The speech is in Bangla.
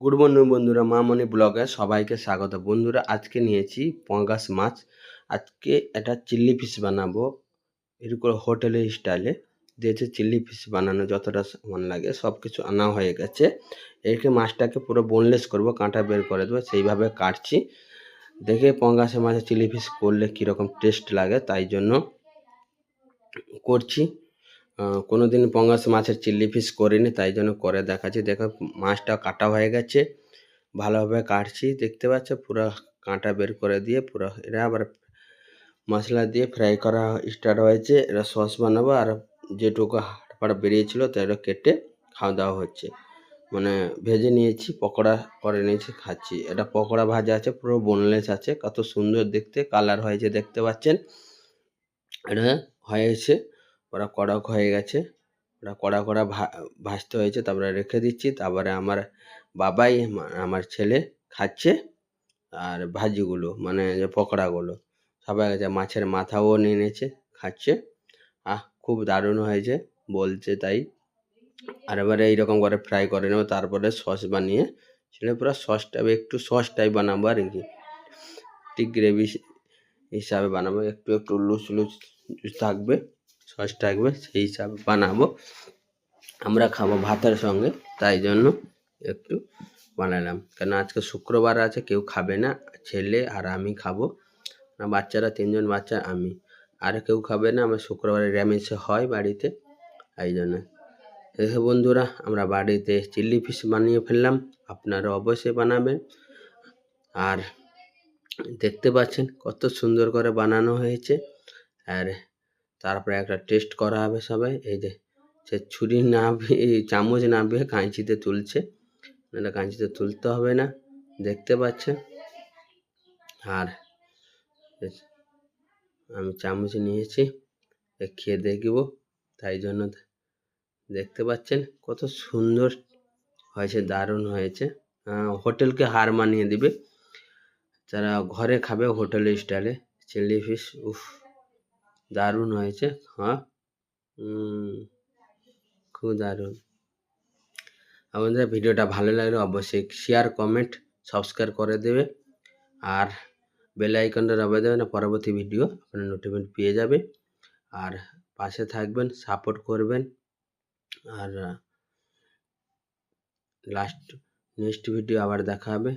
গুড মর্নিং বন্ধুরা মামনি ব্লগে সবাইকে স্বাগত। বন্ধুরা, আজকে নিয়েছি পঙ্গাস মাছ। আজকে এটা চিল্লি ফিশ বানাবো। এরকম হোটেলের স্টাইলে দিয়েছে চিল্লি ফিশ বানানো, যতটা সামান লাগে সব কিছু আনা হয়ে গেছে। এরকে মাছটাকে পুরো বোনলেস করব, কাঁটা বের করে দেবো, সেইভাবে কাটছি। দেখে পঙ্গাসের মাছে চিলি ফিশ করলে কীরকম টেস্ট লাগে, তাই জন্য করছি। কোনো দিন পঙ্গাস মাছের চিল্লি ফিশ করিনি, তাই জন্য করে দেখাচ্ছি। দেখো, মাছটা কাটা হয়ে গেছে। ভালোভাবে কাটছি, দেখতে পাচ্ছ? পুরো কাঁটা বের করে দিয়ে পুরো এটা আবার মশলা দিয়ে ফ্রাই করা স্টার্ট হয়েছে। এটা সস বানাবো আর যেটুকু হাড় বেরিয়েছিল তো এটা কেটে খাওয়া দাওয়া হচ্ছে। মানে ভেজে নিয়েছি, পকোড়া করে নিয়েছি, খাচ্ছি। এটা পকোড়া ভাজা আছে, পুরো বোনলেস আছে। কত সুন্দর দেখতে কালার হয়েছে, দেখতে পাচ্ছেন? এটা হয়েছে ওরা কড়ক হয়ে গেছে। ওরা কড়া কড়া ভাজতে হয়েছে তারপরে রেখে দিচ্ছি। তারপরে আমার বাবাই আমার ছেলে খাচ্ছে আর ভাজিগুলো মানে যে পকোড়াগুলো। সবাই গেছে মাছের মাথাও নিয়ে নিয়েছে খাচ্ছে। আহ, খুব দারুণ হয়েছে, বলছে তাই। আর এবারে এইরকম করে ফ্রাই করে নেব, তারপরে সস বানিয়ে ছেলে পুরো সসটা একটু সস টাইপ বানাবো আর কি। ঠিক গ্রেভি হিসাবে বানাবো, একটু একটু লুচ লুচ থাকবে। সস থাকবে, সেই হিসাবে বানাবো। আমরা খাব ভাতের সঙ্গে, তাই জন্য একটু বানালাম। কেন আজকে শুক্রবার আছে, কেউ খাবে না, ছেলে আর আমি খাব। না, বাচ্চারা তিনজন বাচ্চা, আমি। আর কেউ খাবে না, আমার শুক্রবারে র্যামেসে হয় বাড়িতে এই জন্য। দেখে বন্ধুরা, আমরা বাড়িতে চিল্লি ফিশ বানিয়ে ফেললাম, আপনারা অবশ্যই বানাবেন। আর দেখতে পাচ্ছেন কত সুন্দর করে বানানো হয়েছে, আর তারপরে একটা টেস্ট করা হবে সবাই। এই যে, সে ছুরি না চামচ না বেয়ে কাঁচিতে তুলছে। নাহলে কাঁচিতে তুলতে হবে না, দেখতে পাচ্ছেন আর আমি চামচ নিয়েছি খেয়ে দেখব। তাই জন্য দেখতে পাচ্ছেন কত সুন্দর হয়েছে, দারুণ হয়েছে। হোটেলকে হার মানিয়ে দিবে। যারা ঘরে খাবে হোটেল স্টাইলে, চিলি ফিশ, উফ। দারুণ হয়েছে হ্যাঁ? খুব দারুণ। আমাদের ভিডিওটা ভালো লাগলে অবশ্যই শেয়ার কমেন্ট সাবস্ক্রাইব করে দেবে। আর বেল আইকনটা দেবে না পরবর্তী ভিডিও আপনার নোটিফিকেশন পেয়ে যাবে। আর পাশে থাকবেন সাপোর্ট করবেন। আর লাস্ট নেক্সট ভিডিও আবার দেখা হবে।